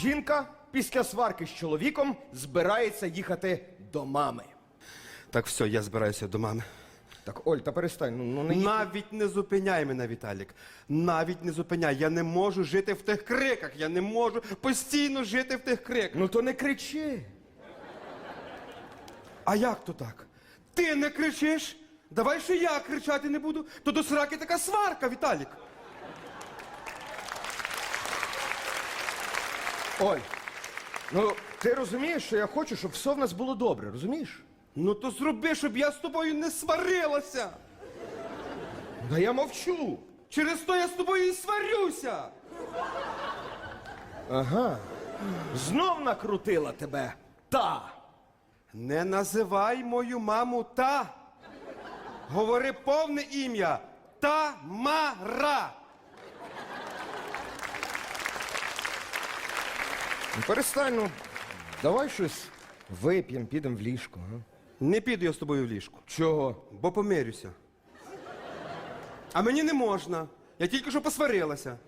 жінка після сварки з чоловіком збирається їхати до мами. Так, все, я збираюся до мами. Так, Оль, та перестань, ну, ну не їдь. Навіть не зупиняй мене, Віталік. Навіть не зупиняй. Я не можу жити в тих криках. Я не можу постійно жити в тих криках. Ну то не кричи. А як то так? Ти не кричиш? Давай ще я кричати не буду. То до сраки така сварка, Віталік. Оль, ну ти розумієш, що я хочу, щоб все в нас було добре, розумієш? Ну то зроби, щоб я з тобою не сварилася. Да я мовчу. Через то я з тобою і сварюся. Ага. Знов накрутила тебе. Та. Не називай мою маму та. Говори повне ім'я. Тамара. Ну, перестань, ну, давай щось вип'ємо, підемо в ліжко. А? Не піду я з тобою в ліжку, Чого? бо помирюся. А мені не можна. Я тільки що посварилася.